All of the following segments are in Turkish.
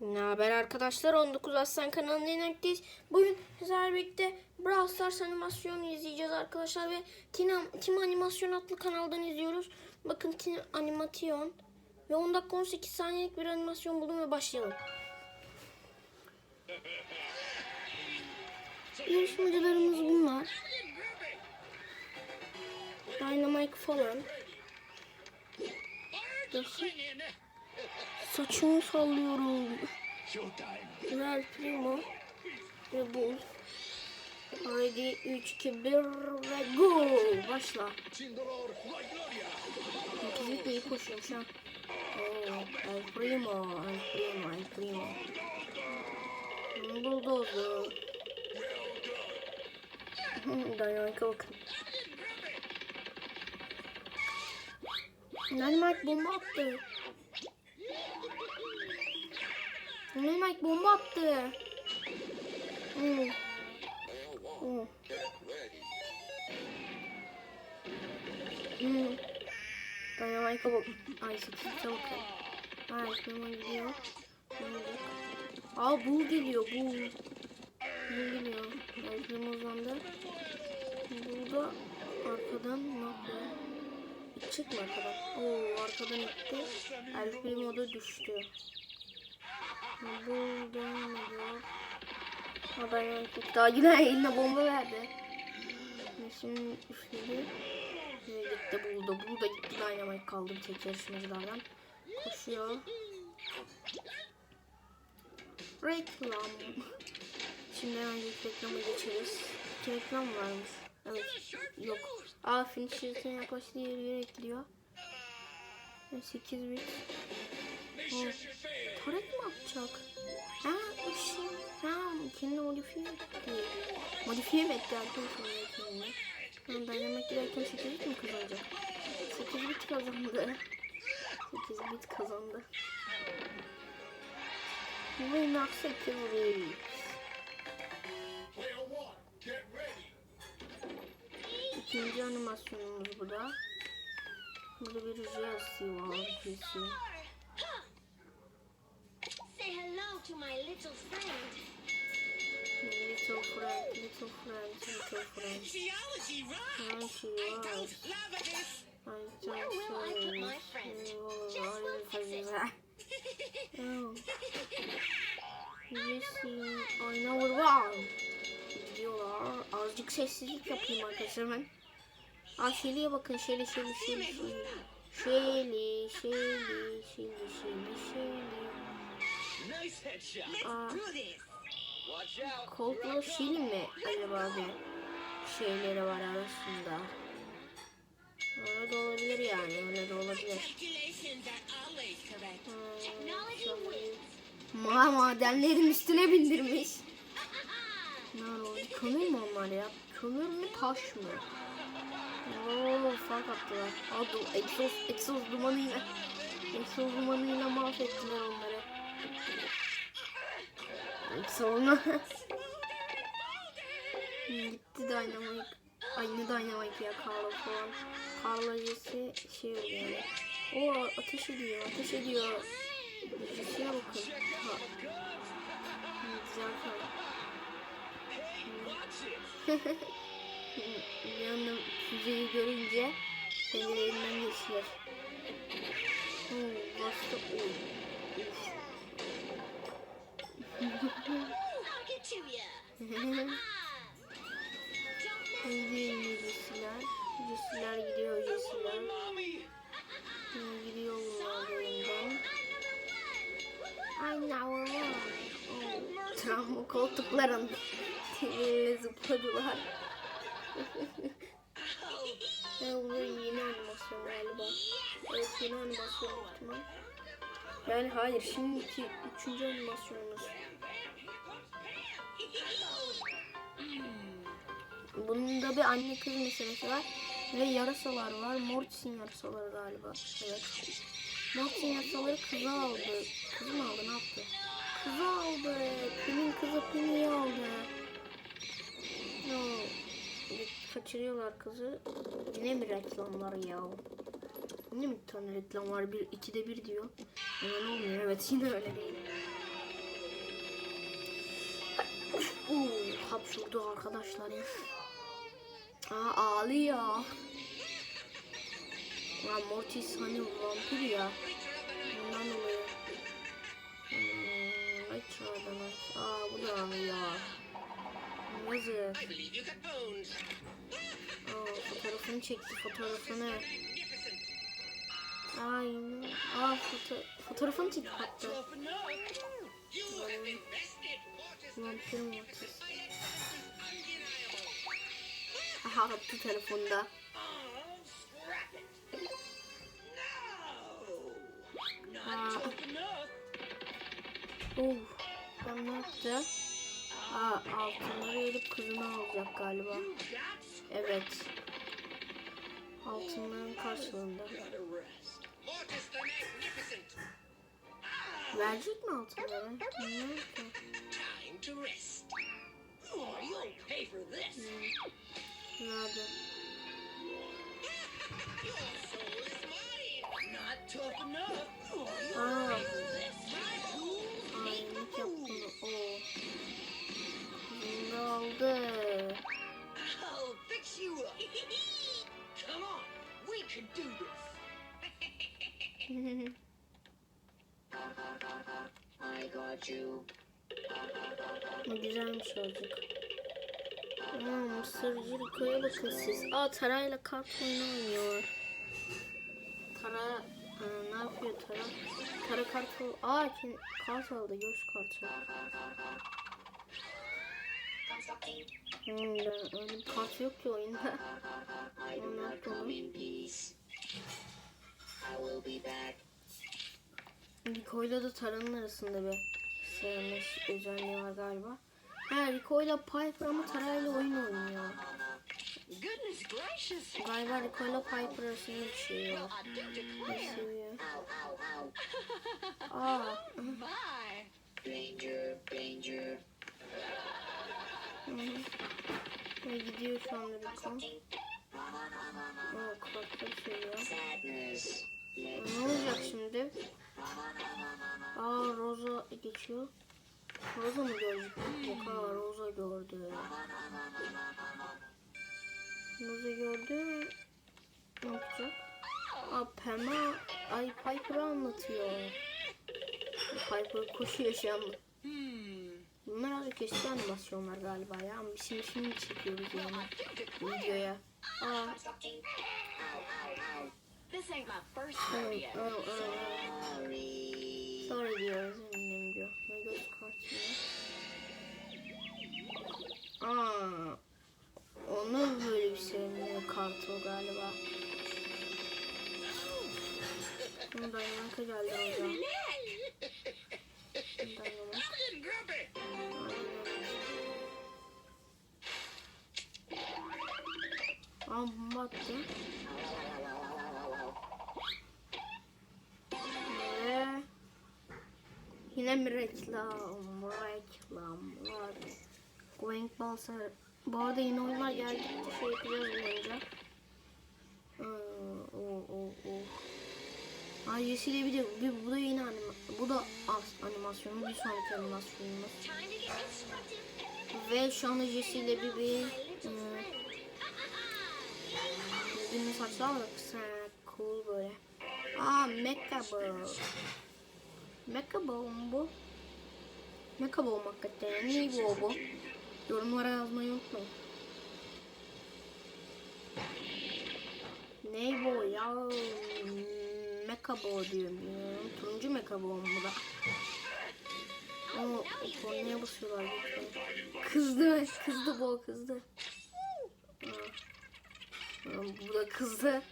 Ne haber arkadaşlar? 19 Aslan kanalının yayınlaktayız. Bugün sizlerle birlikte Brawl Stars animasyonu izleyeceğiz arkadaşlar ve Tim, Tim Animasyon adlı kanaldan izliyoruz. Bakın Tim Animasyon ve 10 dakika 18 saniyelik bir animasyon buldum ve başlayalım. Yarışmacılarımız bunlar. Dynamite falan. Bakın. Saçımı sallıyorum. Real Primo ve Bull. Ready 3, 2, 1 ve go! Başla. Kesinlikle iyi koşuyorum şu an. Oo, El Primo, El Primo, El Primo. Bulldozer. Dynamite'a bakın. Dynamite bomba attı. Dynamite bomba attı. Hmm. Hmm. Hmm. Dynamite'a bak. Ay sıkıntı bakın. Ay şuna gidiyor. Aa bu geliyor bu. Bu geliyor. Ay şuna uzandı. Burada arkadan ne yapıyor? Mi arkadan? Oo arkadan itti. El Primo da düştü. Buradan ediyor. Ha ben yaptık. Daha yine eline bomba verdi. Ve Şimdi üfledi. Ve gitti buldu. Buldu gitti. Dynamite kaldı bir tek yarışmacılardan. Koşuyor. Reklam. Şimdi ilk reklama geçeriz. İki reklam varmış. Evet. Yok. Aa finisher'ın yaklaştığı yeri ekliyor. Ve 8 bit. Oh. Taret mi atacak? Ha ışın. Ha kendini modifiye etti. Modifiye mi etti arkadaşlar kendini? Ha dynamite giderken 8 bit mi kazanacak? 8 bit kazandı. 8 bit kazandı. Ve 8 bit. İkinci animasyonumuz bu da. Burada bir Jesse var. Jesse. To my little friend. Little friend, little friend, little friend. Geology rocks. was. those lava this? I Where will I put my friend? Just one fix it. Oh. I know var. Gidiyorlar. Azıcık sessizlik yapayım arkadaşlar ben. Aa Shelly'e bakın. Shelly, Shelly, Shelly, Shelly. Shelly, Shelly, Shelly, Shelly, Shelly. Nice headshot. Aa. Cold'la Shelly mi acaba bir şeyleri var arasında? Öyle de olabilir yani. Öyle de olabilir. Wins. Ma madenlerin üstüne bindirmiş. Ne oldu? Kömür mü onlar ya? Kömür mü taş mı? Oo fark attılar. Adı egzoz, egzoz dumanıyla. Egzoz dumanıyla mahvettiler onları. Egzozunu. Gitti Dynamite. Ay ne Dynamite ya Carlo falan. Carlo Jesse şey oluyor. O ateş ediyor, ateş ediyor. Jesse'ye bakın. Ha. Güzel. Bir anda füzeyi görünce kendilerinden geçiyor. Oo, bastı. Gidiyor Jesse'ler. Jesse'ler gidiyor. Hı, Gidiyor bunlar bölümden. I know it. Oh, travma koltukların teliyle zıpladılar. ya bu yeni animasyon galiba. Evet yeni animasyon ihtimal. Yani hayır şimdiki üçüncü animasyonumuz. Bunun da bir anne kız meselesi var. Ve yarasalar var. Mortis'in yarasaları galiba. Evet. Mortis'in yarasaları kızı aldı. Kızı mı aldı ne yaptı? Kızı aldı. Pin'in kızı Pin'i aldı. No. Kaçırıyorlar kızı. Yine mi reklam var ya? Yine mi bir tane reklam var? Bir, ikide bir diyor. Öyle olmuyor evet yine öyle değil. Uuu hapşurdu arkadaşlar ya. Aa ağlıyor. Lan Mortis hani vampir ya. Bundan oluyor. Hmm, ay çağırdan. Aa bu da ağlıyor. Yazık. Aa fotoğrafını çekti fotoğrafını. Aynen. Aa foto fotoğrafını çekti hatta. Tough enough. You have invested Mortis. Vampir Mortis. My evidence is undeniable. Aha attı telefonda. Enough. Oh. Ben ne yaptı? Aa altınları elip kızını alacak galiba. Evet. Altınların karşılığında. Verecek mi altınları? Time to rest. Oh, you'll pay for this. Nerede? Your soul is mine. Not tough enough. Oh, you'll Aa. pay for this. My tools make the yaptığını. rules. Oo. I'll fix you up. Come on, we can do this. güzelmiş azıcık. Aa, Mısırcı Riko'ya bakın siz. Aa Tara'yla kart oyunu oynuyor. Tara e, ne yapıyor Tara? Tara kart al. Aa kin- kart aldı. Göz kartı. Hmm, ben, öyle bir kart yok ki oyunda. İn peace. I will be back. Rico'yla da Tara'nın arasında bir sevmiş özelliği var galiba. Ha Rico'yla Piper ama Tara'yla oyun oynuyor. Galiba Rico'yla Piper arasında bir şey var. Seviyor? Aa. Danger, danger. Ve gidiyor şu anda Rico. O kulakları seviyor. Ne olacak şimdi? Geçiyor. Rosa mı gördük? Yok ha Rosa gördü. Rosa gördü. Ne yapacak? Aa Pema ay Piper'ı anlatıyor. Piper koşuyor şu an. Hmm. Bunlar azıcık eski animasyonlar galiba ya. Ama biz şimdi, şimdi çekiyoruz yani videoya. Aa, This ain't my first rodeo. Sonra diyoruz Aa, onu böyle bir sevmiyor kartı o galiba. Bundan yankı geldi hocam. Bundan Grumpy. Aa bomba attı. Ve yine mi reklam? Reklamlar. Going Balsar. Bu arada yeni oyunlar geldikçe şey yapacağız bu oyunca. Ee, o o o. Aa bir de bir, bu da yeni anima bu da as, animasyonu bir sonraki animasyonumuz. Ve şu anda Jesse'yle bir bir e, Düzgün saçlar var cool böyle. Aa Mecha Ball. Mecha Ball mu bu? Mecha Ball mu hakikaten? Ne bu bu? Yorumlara yazmayı unutmayın. Ne bu ya? Ball diyorum. bilmiyorum. Turuncu Ball mu da? O kornaya basıyorlar. Kızdı, kızdı bu kızdı. Bu da kızdı.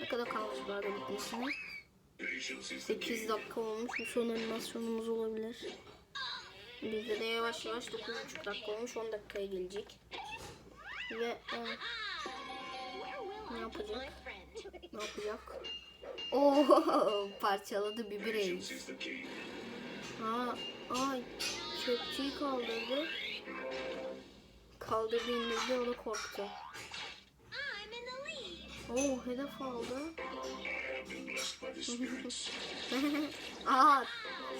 Ne kadar kalmış bu arada bitmesine? 8 dakika olmuş. Bu son animasyonumuz olabilir. Bizde de yavaş yavaş 9,5 dakika olmuş. 10 dakikaya gelecek. Ve e, ne yapacak? Ne yapacak? Oo parçaladı bir birey. Aa, ay çöpçüyü kaldırdı. Kaldırdı indirdi o da korktu. Oo hedef aldı. Aa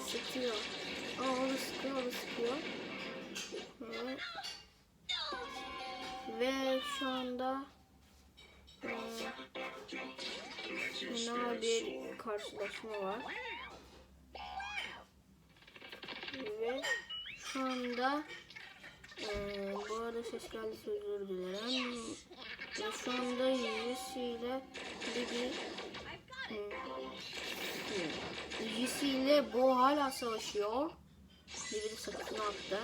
sıkıyor. Aa o da sıkıyor o da sıkıyor. Evet. şu anda e, bir karşılaşma var. Ve şu anda e, bu arada ses geldi özür dilerim. Şu anda Jesse ile Bibi Jesse ile Bo hala savaşıyor. Bibi de sakatını attı.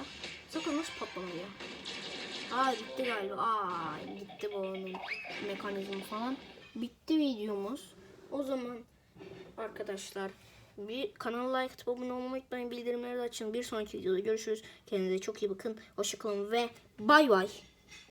Sakın nasıl patlamıyor? Aa bitti galiba. Aa gitti bu onun mekanizmi falan. Bitti videomuz. O zaman arkadaşlar bir kanala like atıp abone olmayı unutmayın. Bildirimleri de açın. Bir sonraki videoda görüşürüz. Kendinize çok iyi bakın. Hoşçakalın ve bay bay.